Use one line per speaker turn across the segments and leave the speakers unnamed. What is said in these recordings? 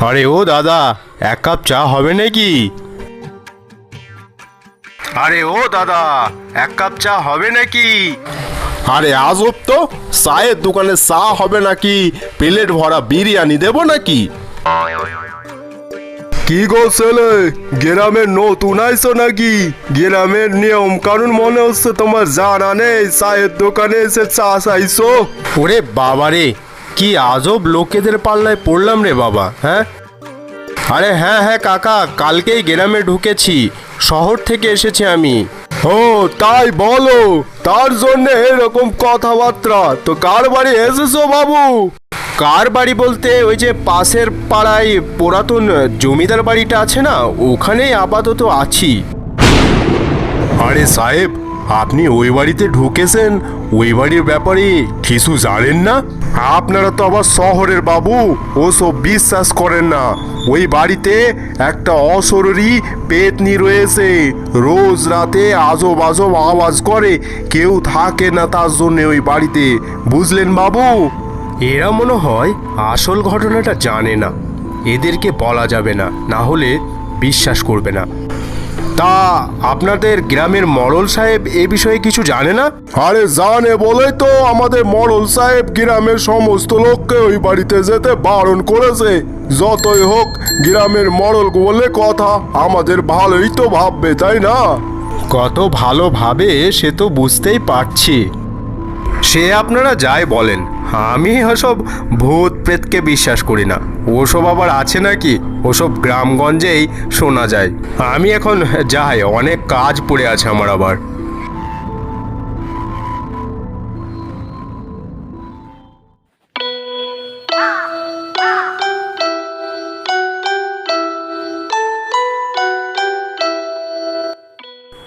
আরে ও দাদা এক কাপ চা হবে নাকি? আরে ও দাদা এক কাপ চা হবে নাকি?
আরে আজব তো চায়ের দোকানে চা হবে নাকি প্লেট ভরা বিরিয়ানি দেবো নাকি? কি গো ছেলে গ্রামের নতুন আইসো নাকি? গ্রামের নিয়ম কানুন মনে হচ্ছে তোমার জানা নেই চায়ের দোকানে এসে চা চাইছো?
ওরে বাবা রে কি আজব লোকেদের পাল্লায় পড়লাম রে বাবা হ্যাঁ? আরে হ্যাঁ হ্যাঁ কাকা, কালকেই গ্রামে ঢুকেছি, শহর থেকে এসেছি আমি।
ও, তাই বলো, তার জন্য এরকম কথাবার্তা। তো কার বাড়ি এসেছ বাবু?
কার বাড়ি বলতে ওই যে পাশের পাড়ায় পুরাতন জমিদার বাড়িটা আছে না, ওখানেই আপাতত আছি।
আরে সাহেব আপনি ওই বাড়িতে ঢুকেছেন, ওই বাড়ির ব্যাপারে কিছু জানেন না? আপনারা তো আবার শহরের বাবু, ওসব বিশ্বাস করেন না। ওই বাড়িতে একটা অশরীরী পেতনি রয়েছে, রোজ রাতে আজব আজব আওয়াজ করে, কেউ থাকে না তার জন্য ওই বাড়িতে। বুঝলেন বাবু?
এরা মনে হয় আসল ঘটনাটা জানে না। এদেরকে বলা যাবে না না হলে বিশ্বাস করবে না। তা আপনাদের গ্রামের মরল সাহেব এ বিষয়ে কিছু জানে না?
আরে জানে বলেই তো আমাদের মরল সাহেব গ্রামের সমস্ত লোককে ওই বাড়িতে যেতে বারণ করেছে। যতই হোক গ্রামের মরল বলে কথা আমাদের ভালোই তো ভাববে তাই না?
কত ভালোভাবে সে তো বুঝতেই পারছি। সে আপনারা যাই বলেন। আমি ওসব ভূত প্রেতকে বিশ্বাস করি না। ওসব আবার আছে নাকি? ওসব গ্রামগঞ্জেই শোনা যায়। আমি এখন যাই, অনেক কাজ পড়ে আছে আমার আবার।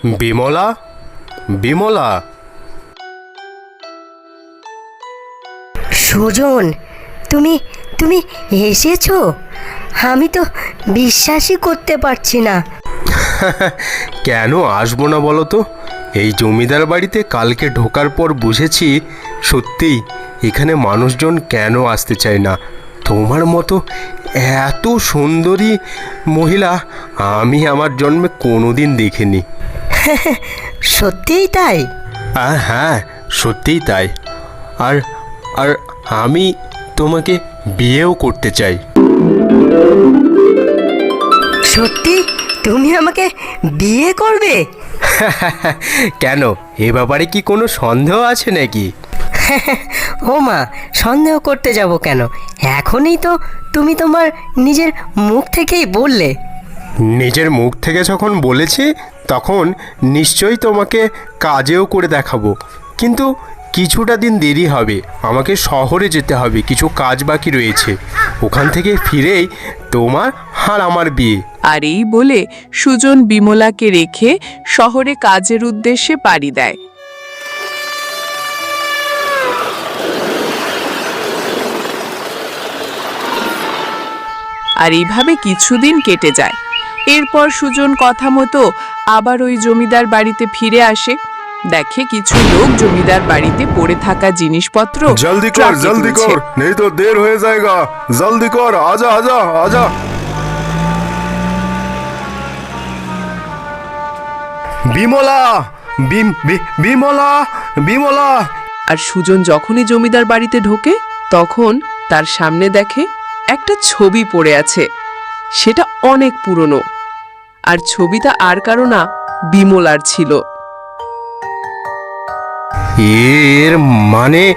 বিমলা? বিমলা?
সুজন তুমি তুমি এসেছ? আমি তো বিশ্বাসই করতে পারছি না।
কেন আসব না বলো তো? এই জমিদার বাড়িতে কালকে ঢোকার পর বুঝেছি সত্যিই এখানে মানুষজন কেন আসতে চায় না? তোমার মতো এত সুন্দরী মহিলা আমি আমার জন্মে কোনোদিন দেখিনি।
সত্যিই তাই?
হ্যাঁ সত্যিই তাই। আর আর আমি তোমাকে বিয়েও করতে চাই।
সত্যি? তুমি আমাকে বিয়ে করবে?
কেন? এ ব্যাপারে কি কোনো সন্দেহ আছে নাকি?
ও মা সন্দেহ করতে যাব কেন? এখনই তো তুমি তোমার নিজের মুখ থেকেই বললে।
নিজের মুখ থেকে যখন বলেছি তখন নিশ্চয়ই তোমাকে কাজেও করে দেখাবো। কিন্তু কিছুটা দিন দেরি হবে। আমাকে শহরে যেতে হবে। কিছু কাজ বাকি রয়েছে। ওখান থেকে ফিরেই তোমার আর আমার বিয়ে।
আর এই বলে সুজন বিমলাকে রেখে শহরে কাজের উদ্দেশ্যে পাড়ি দেয়। আর এইভাবে কিছুদিন কেটে যায়। এরপর সুজন কথা মতো আবার ওই জমিদার বাড়িতে ফিরে আসে। দেখে কিছু লোক জমিদার বাড়িতে পড়ে থাকা জিনিসপত্র
জলদি কর
ট্রাকে
জলদি
তুলছে।
কর নেই তো দের হয়ে যায়গা জলদি কর আজা আজা আজা।
বিমলা বিম- বি- বিমলা বিমলা।
আর সুজন যখনই জমিদার বাড়িতে ঢোকে তখন তার সামনে দেখে একটা ছবি পড়ে আছে। সেটা অনেক পুরনো। আর ছবিটা আর কারও না বিমলার ছিল।
এর মানে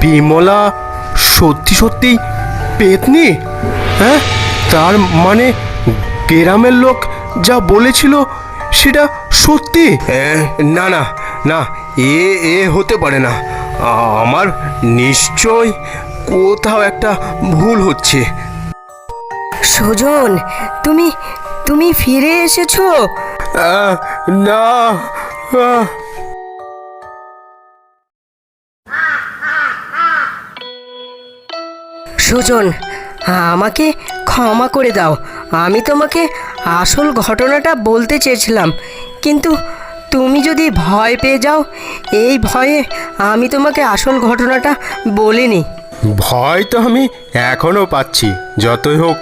বিমলা সত্যি সত্যি পেতনি? হ্যাঁ? তার মানে গ্রামের লোক যা বলেছিল সেটা সত্যি? না না না এ এ হতে পারে না। আমার নিশ্চয় কোথাও একটা ভুল হচ্ছে।
সুজন তুমি তুমি ফিরে এসেছ?
না
সুজন আমাকে ক্ষমা করে দাও। আমি তোমাকে আসল ঘটনাটা বলতে চেয়েছিলাম। কিন্তু তুমি যদি ভয় পেয়ে যাও এই ভয়ে আমি তোমাকে আসল ঘটনাটা বলিনি।
ভয় তো আমি এখনও পাচ্ছি। যতই হোক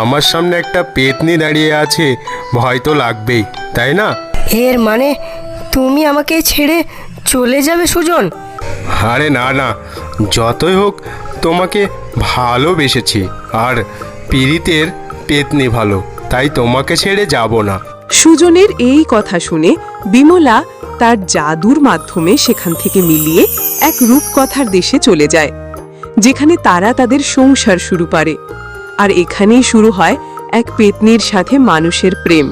আমার সামনে একটা পেতনি দাঁড়িয়ে আছে ভয় তো লাগবেই তাই না?
এর মানে তুমি আমাকে ছেড়ে চলে যাবে সুজন?
আরে না না, যতই হোক তোমাকে ভালোবেসেছি। আর পীড়িতের পেতনি ভালো, তাই তোমাকে ছেড়ে যাব না।
সুজনের এই কথা শুনে বিমলা তার জাদুর মাধ্যমে সেখান থেকে মিলিয়ে এক রূপকথার দেশে চলে যায়, যেখানে তারা তাদের সংসার শুরু করে আর এখানেই শুরু হয় এক পেতনির সাথে মানুষের প্রেম।